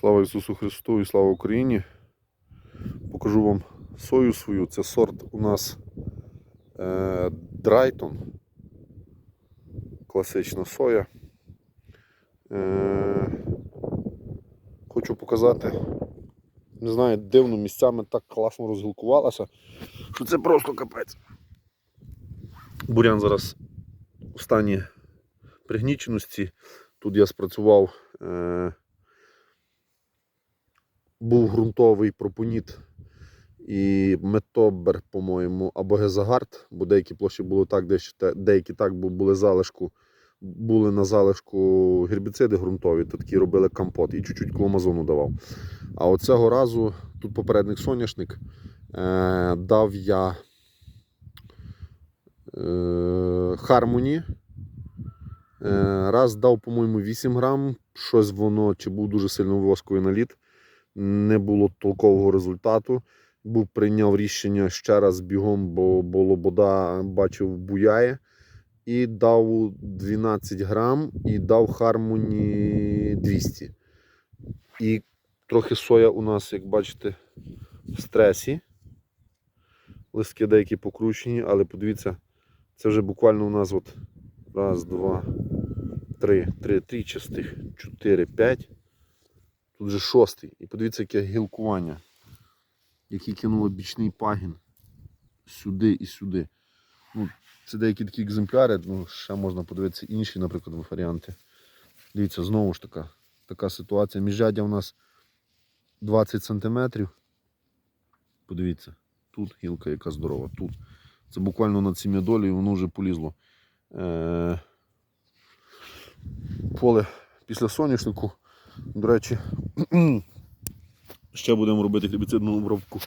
Слава Ісусу Христу і слава Україні. Покажу вам сою свою. Це сорт у нас е, Драйтон. Класична соя. Е, хочу показати. Не знаю, дивно місцями так класно розгілкувалася, що це просто капець. Бурян зараз у стані пригніченості. Тут я спрацював. Е, був ґрунтовий пропоніт і метобер, по-моєму, або гезагард, бо деякі площі були так, деякі так були залишку, були на залишку гербіциди ґрунтові, то такі робили компот і чуть-чуть кломазону давав. А оцього разу тут попередник соняшник е, дав я е, Хармоні. Е, раз дав, по-моєму, 8 грам, щось воно чи був дуже сильно восковий наліт не було толкового результату. Був прийняв рішення ще раз бігом, бо, бо лобода бачив буяє. І дав 12 грам і дав Хармоні 200. І трохи соя у нас, як бачите, в стресі. Листки деякі покручені, але подивіться, це вже буквально у нас от раз, два, три, три, три частих, чотири, п'ять. Тут вже шостий. І подивіться, яке гілкування. Який кинуло бічний пагін сюди і сюди. Ну, це деякі такі екземпляри, ну, ще можна подивитися інші, наприклад, варіанти. Дивіться, знову ж така, така ситуація. Міжряддя у нас 20 см. Подивіться, тут гілка яка здорова, тут. Це буквально над сім'ядолею, воно вже полізло. Е- поле після соняшнику. До речі, ще будемо робити гербіцидну обробку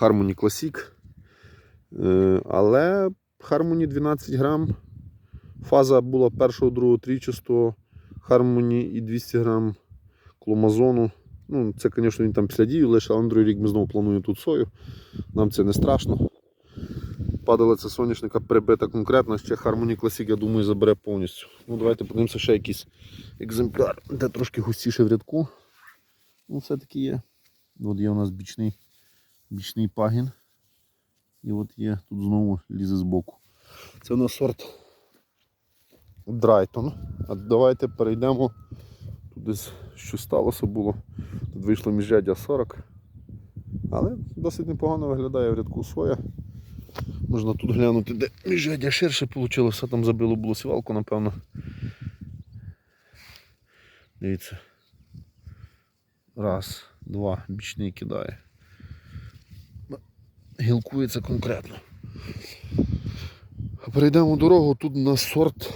Harmony Classic. Е, Але Harmony 12 грам. Фаза була першого, другого, трічастого. Harmony і 200 грам кломазону. Ну, це, звісно, він там після дії лише, але рік ми знову плануємо тут сою. Нам це не страшно. Падалиця соняшника прибита конкретно, ще Harmony Classic, я думаю, забере повністю. Ну, давайте подивимося ще якийсь екземпляр, де трошки густіше в рядку. Ну, все-таки є. От є у нас бічний, бічний пагін. І от є тут знову лізе збоку. Це у нас сорт Драйтон. А давайте перейдемо. Тут десь щось сталося було. Тут вийшло міжряддя 40. Але досить непогано виглядає в рядку соя. Можна тут глянути, де міжряддя ширше вийшло, там забило було сівалку, напевно. Дивіться. Раз, два, бічний кидає. Гілкується конкретно. Перейдемо дорогу, тут на сорт.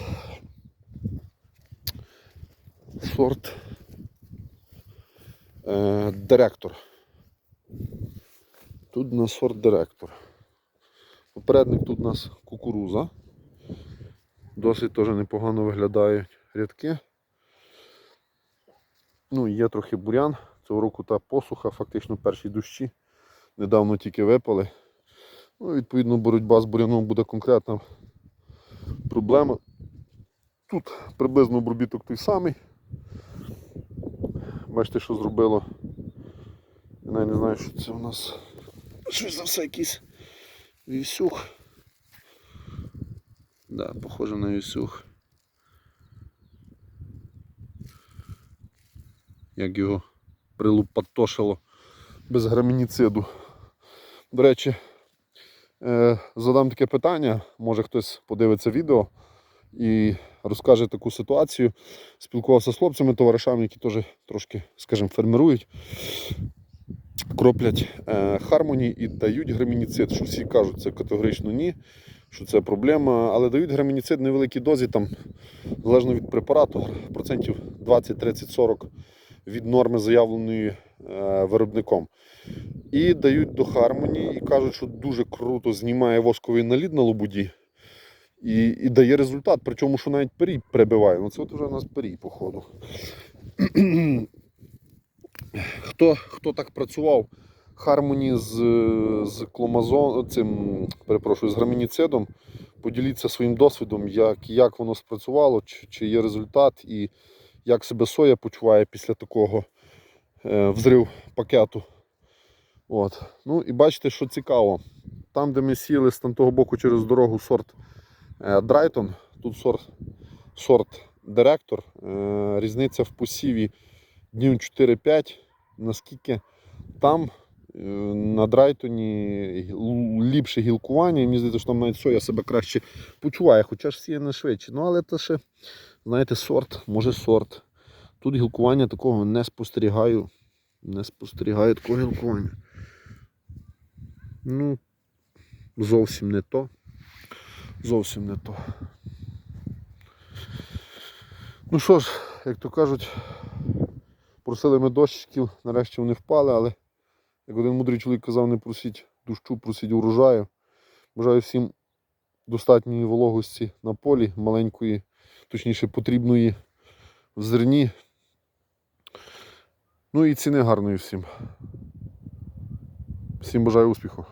Сорт е, директор. Тут на сорт директор. Попередник тут у нас кукуруза. Досить теж непогано виглядають рядки. Ну, є трохи бурян. Цього року та посуха, фактично перші дощі. Недавно тільки випали. Ну, відповідно, боротьба з буряном буде конкретна проблема. Тут приблизно обробіток той самий. Бачите, що зробило. Я навіть не знаю, що це у нас. Щось за все якийсь вівсюх. Да, похоже на вівсюх. як його прилупатошило без грамініциду. До речі, е, задам таке питання, може хтось подивиться відео і розкаже таку ситуацію. Спілкувався з хлопцями, товаришами, які теж трошки, скажімо, фермерують, кроплять е, хармоні і дають грамініцид. Що всі кажуть, це категорично ні, що це проблема, але дають грамініцид в невеликій дозі, там, залежно від препарату, процентів 20, 30, 40 від норми, заявленої е, виробником. І дають до Хармоні і кажуть, що дуже круто знімає восковий наліт на лобуді і, і дає результат. Причому, що навіть перій прибиває. Ну це от вже у нас перій, походу. Хто, хто так працював? Хармоні з, з кломазон, цим, перепрошую, з грамініцидом. Поділіться своїм досвідом, як, як воно спрацювало, чи, чи є результат і як себе соя почуває після такого. е, взрив пакету. От. Ну і бачите, що цікаво. Там, де ми сіли з того боку через дорогу сорт е, Драйтон, тут сорт, сорт Директор. Е, різниця в посіві днів 4-5. Наскільки там е, на Драйтоні ліпше гілкування, і мені здається, що там навіть соя себе краще почуває, хоча ж сіє не швидше. Ну, але це ще, знаєте, сорт, може сорт. Тут гілкування такого не спостерігаю. Не спостерігаю такого гілкування. Ну, зовсім не то. Зовсім не то. Ну що ж, як то кажуть, просили ми дощиків, нарешті вони впали, але як один мудрий чоловік казав, не просіть дощу, просіть урожаю. Бажаю всім достатньої вологості на полі, маленької, точніше потрібної в зерні. Ну і ціни гарної всім. Всім бажаю успіху.